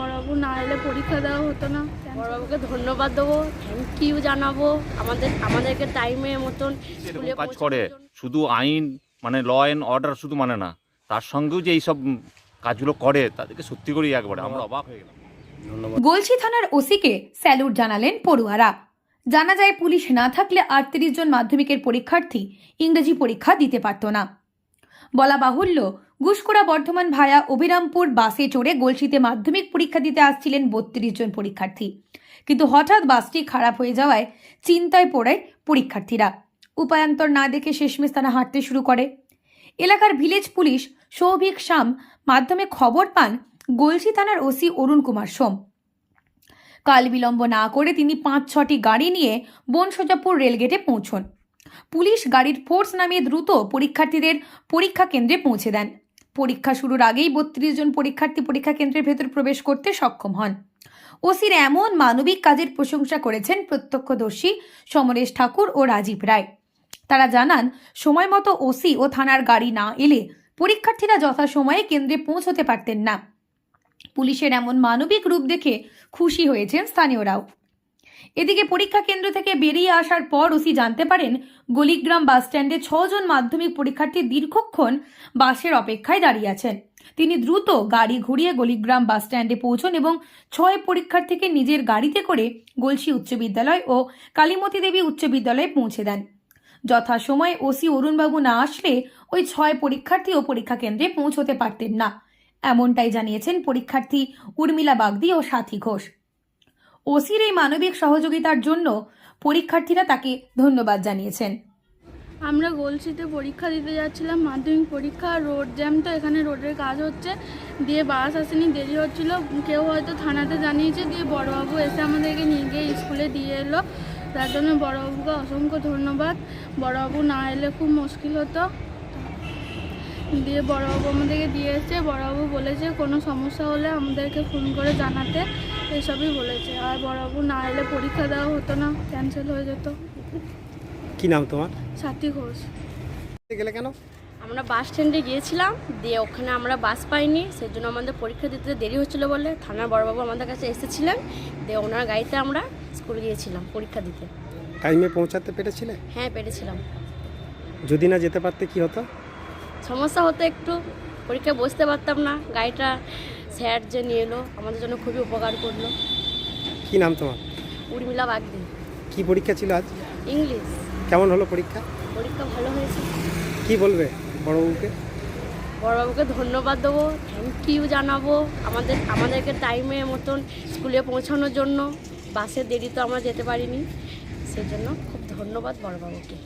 বড়বাবু না এলে পরীক্ষা দেওয়া হতো না। বড়বাবুকে ধন্যবাদ দেবো থ্যাংক ইউ জানাব। আমাদের আমাদেরকে টাইমে মতন স্কুলে কাজ করে শুধু আইন মানে ল অ্যান্ড অর্ডার শুধু মানে না তার সঙ্গেও যে এইসব কাজগুলো করে তাদেরকে সত্যি করেই একবারে আমরা অবাক হয়ে গেলাম। গলসি থানার ওসিকে স্যালুট জানালেন পড়ুয়ারা। জানা যায় পুলিশ না থাকলে আটত্রিশ জন মাধ্যমিকের পরীক্ষার্থী ইংরেজি পরীক্ষা দিতে পারত না। বলা বাহুল্য গুসকোড়া বর্ধমান ভায়া অভিরামপুর বাসে চড়ে গলসিতে মাধ্যমিক পরীক্ষা দিতে আসছিলেন বত্রিশ জন পরীক্ষার্থী। কিন্তু হঠাৎ বাসটি খারাপ হয়ে যাওয়ায় চিন্তায় পড়ে পরীক্ষার্থীরা। উপায়ান্তর না দেখে শেষমেশ তারা হাঁটতে শুরু করে। এলাকার ভিলেজ পুলিশ সৌভিক শাম মাধ্যমে খবর পান গলসি থানার ওসি অরুণ কুমার সোম। কাল বিলম্ব না করে তিনি পাঁচ ছটি গাড়ি নিয়ে বনসোজাপুর রেলগেটে পৌঁছন। পুলিশ গাড়ির ফোর্স নামিয়ে দ্রুত পরীক্ষার্থীদের পরীক্ষা কেন্দ্রে পৌঁছে দেন। পরীক্ষা শুরুর আগেই বত্রিশ জন পরীক্ষার্থী পরীক্ষা কেন্দ্রের ভেতর প্রবেশ করতে সক্ষম হন। ওসির এমন মানবিক কাজের প্রশংসা করেছেন প্রত্যক্ষদর্শী সমরেশ ঠাকুর ও রাজীব রায়। তারা জানান, সময় মতো ওসি ও থানার গাড়ি না এলে পরীক্ষার্থীরা যথাসময়ে কেন্দ্রে পৌঁছতে পারতেন না। পুলিশের এমন মানবিক রূপ দেখে খুশি হয়েছেন স্থানীয়রাও। এদিকে পরীক্ষা কেন্দ্র থেকে বেরিয়ে আসার পর ওসি জানতে পারেন, গলিগ্রাম বাস স্ট্যান্ডে ছজন মাধ্যমিক পরীক্ষার্থী দীর্ঘক্ষণ বাসের অপেক্ষায় দাঁড়িয়ে আছেন। তিনি দ্রুত গাড়ি ঘুরিয়ে গলিগ্রাম বাস স্ট্যান্ডে পৌঁছন এবং ছয় পরীক্ষার্থীকে নিজের গাড়িতে করে গলসি উচ্চ বিদ্যালয় ও কালীমতী দেবী উচ্চ বিদ্যালয়ে পৌঁছে দেন। যথাসময়ে ওসি অরুণবাবু না আসলে ওই ছয় পরীক্ষার্থীও পরীক্ষা কেন্দ্রে পৌঁছতে পারতেন না। এমনটাই জানিয়েছেন পরীক্ষার্থী উর্মিলা বাগদি ও সাথী ঘোষ। ওসির এই মানবিক সহযোগিতার জন্য পরীক্ষার্থীরা তাকে ধন্যবাদ জানিয়েছেন। আমরা গলসিতে পরীক্ষা দিতে যাচ্ছিলাম, মাধ্যমিক পরীক্ষা রোড জ্যাম তো এখানে রোডের কাজ হচ্ছে। দিয়ে বাস আসেনি, দেরি হচ্ছিল। কেউ হয়তো থানাতে জানিয়েছে, দিয়ে বড়বাবু এসে আমাদেরকে নিয়ে গিয়ে স্কুলে দিয়ে এলো। তার জন্য বড়বাবুকে অসংখ্য ধন্যবাদ। বড়বাবু না এলে খুব মুশকিল হতো। দিয়ে বড়বাবু আমাদেরকে দিয়ে এসছে বড়বাবু বলেছে কোনো সমস্যা হলে আমাদেরকে ফোন করে জানাতে। এসবই বলেছে। আর বড়বাবু না এলে পরীক্ষা দেওয়া হতো না ক্যান্সেল হয়ে যেত। কি নাম তোমার? সাথী ঘোষ। গেলে কেন? আমরা বাস স্ট্যান্ডে গিয়েছিলাম দিয়ে ওখানে আমরা বাস পাইনি। সেই জন্য আমাদের পরীক্ষা দিতে দেরি হচ্ছিল বলে থানার বড়বাবু আমাদের কাছে এসেছিলেন দিয়ে ওনার গাড়িতে আমরা স্কুল গিয়েছিলাম পরীক্ষা দিতে। টাইমে পৌঁছাতে পেরেছিলে? হ্যাঁ পেরেছিলাম। যদি না যেতে পারতে কি হতো? সমস্যা হতো একটু পরীক্ষায় বসতে পারতাম না গাড়িটা স্যার যে নিয়ে এলো আমাদের জন্য খুবই উপকার করল। কি নাম তোমার? উর্মিলা বাগদি। কি পরীক্ষা ছিল আজ? ইংলিশ। কেমন হলো পরীক্ষা? পরীক্ষা ভালো হয়েছে। কি বলবে বড়বাবুকে? বড়বাবুকে ধন্যবাদ দেবো থ্যাংক ইউ জানাব আমাদের আমাদেরকে টাইমে মতন স্কুলে পৌঁছানোর জন্য। বাসে দেরি তো আমরা যেতে পারিনি সেজন্য খুব ধন্যবাদ বড়বাবুকে।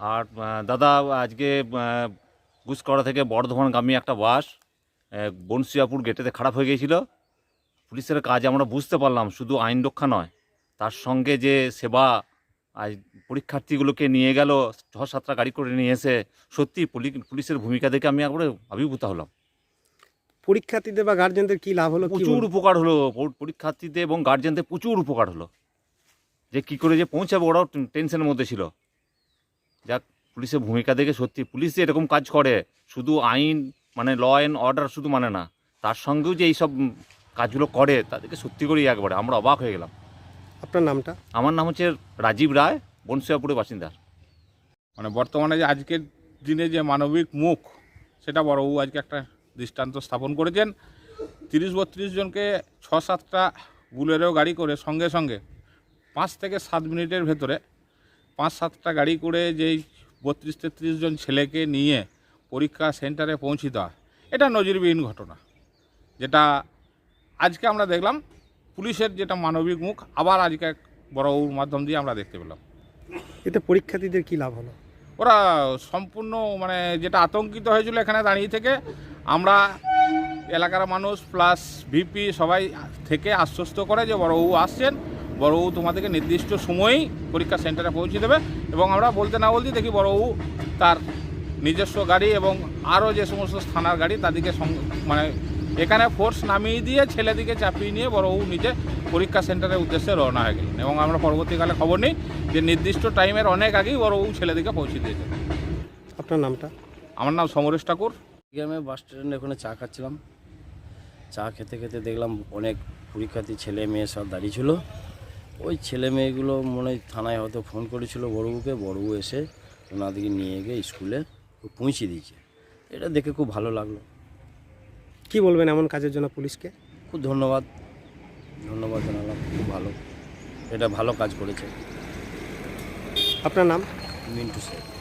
আর দাদা আজকে গুসকড়া থেকে বর্ধমানগামী একটা বাস বনশিয়াপুর গেটেতে খারাপ হয়ে গিয়েছিল। পুলিশের কাজ আমরা বুঝতে পারলাম শুধু আইন রক্ষা নয়। তার সঙ্গে যে সেবা আজ পরীক্ষার্থীগুলোকে নিয়ে গেল ছ সাতটা গাড়ি করে নিয়ে এসে সত্যি পুলিশের ভূমিকা দেখে আমি একবারে আবির্ভূত হলাম। পরীক্ষার্থীদের বা গার্জেনদের কি লাভ হলো প্রচুর উপকার হলো পরীক্ষার্থীদের এবং গার্জেনদের প্রচুর উপকার হলো। যে কি করে যে পৌঁছাবে ওরাও টেনশনের মধ্যে ছিল। যাক পুলিশের ভূমিকা দেখে সত্যি পুলিশ যে এরকম কাজ করে শুধু আইন মানে ল অ্যান্ড অর্ডার শুধু মানে না তার সঙ্গেও যে এইসব কাজগুলো করে তাদেরকে সত্যি করেই একবারে আমরা অবাক হয়ে গেলাম। আপনার নামটা? আমার নাম হচ্ছে রাজীব রায় বনশিয়াপুরের বাসিন্দা। মানে বর্তমানে যে আজকের দিনে যে মানবিক মুখ সেটা বড়বাবু আজকে একটা দৃষ্টান্ত স্থাপন করেছেন। তিরিশ বত্রিশ জনকে ছ সাতটা বুলেরও গাড়ি করে সঙ্গে সঙ্গে পাঁচ থেকে সাত মিনিটের ভেতরে পাঁচ সাতটা গাড়ি করে যেই বত্রিশ তেত্রিশ জন ছেলেকে নিয়ে পরীক্ষা সেন্টারে পৌঁছে দেওয়া এটা নজিরবিহীন ঘটনা। যেটা আজকে আমরা দেখলাম পুলিশের যেটা মানবিক মুখ আবার আজকে এক বড়বাবুর মাধ্যম দিয়ে আমরা দেখতে পেলাম। এতে পরীক্ষার্থীদের কী লাভ হলো? ওরা সম্পূর্ণ মানে যেটা আতঙ্কিত হয়েছিল এখানে দাঁড়িয়ে থেকে আমরা এলাকার মানুষ প্লাস ভিপি সবাই থেকে আশ্বস্ত করে যে বড়বাবু আসছেন। বড়বাবু তোমাদেরকে নির্দিষ্ট সময়েই পরীক্ষা সেন্টারে পৌঁছে দেবে এবং আমরা বলতে না বলতে দেখি বড়বাবু তার নিজস্ব গাড়ি এবং আরও যে সমস্ত থানার গাড়ি তাদেরকে সং- মানে এখানে ফোর্স নামিয়ে দিয়ে ছেলেদিকে চাপিয়ে নিয়ে বড়বাবু নিজে পরীক্ষা সেন্টারের উদ্দেশ্যে রওনা হয়ে গেলেন এবং আমরা পরবর্তীকালে খবর নিই যে নির্দিষ্ট টাইমের অনেক আগেই বড়বাবু ছেলেদিকে পৌঁছে দিয়েছেন আপনার নামটা? আমার নাম সমরেশ ঠাকুর। আমি বাস স্ট্যান্ডে ওখানে চা খাচ্ছিলাম। চা খেতে খেতে দেখলাম অনেক পরীক্ষার্থী ছেলে মেয়ে সব দাঁড়িয়ে ছিল। ওই ছেলে মেয়েগুলো মনে হয় থানায় হয়তো ফোন করেছিল বড়বুকে বড়বু এসে ওনাদেরকে নিয়ে গিয়ে স্কুলে পৌঁছে দিয়েছে। এটা দেখে খুব ভালো লাগল। কি বলবেন এমন কাজের জন্য পুলিশকে? খুব ধন্যবাদ। ধন্যবাদ জানালাম খুব ভালো। এটা ভালো কাজ করেছে। আপনার নাম? মিন্টু স্যার।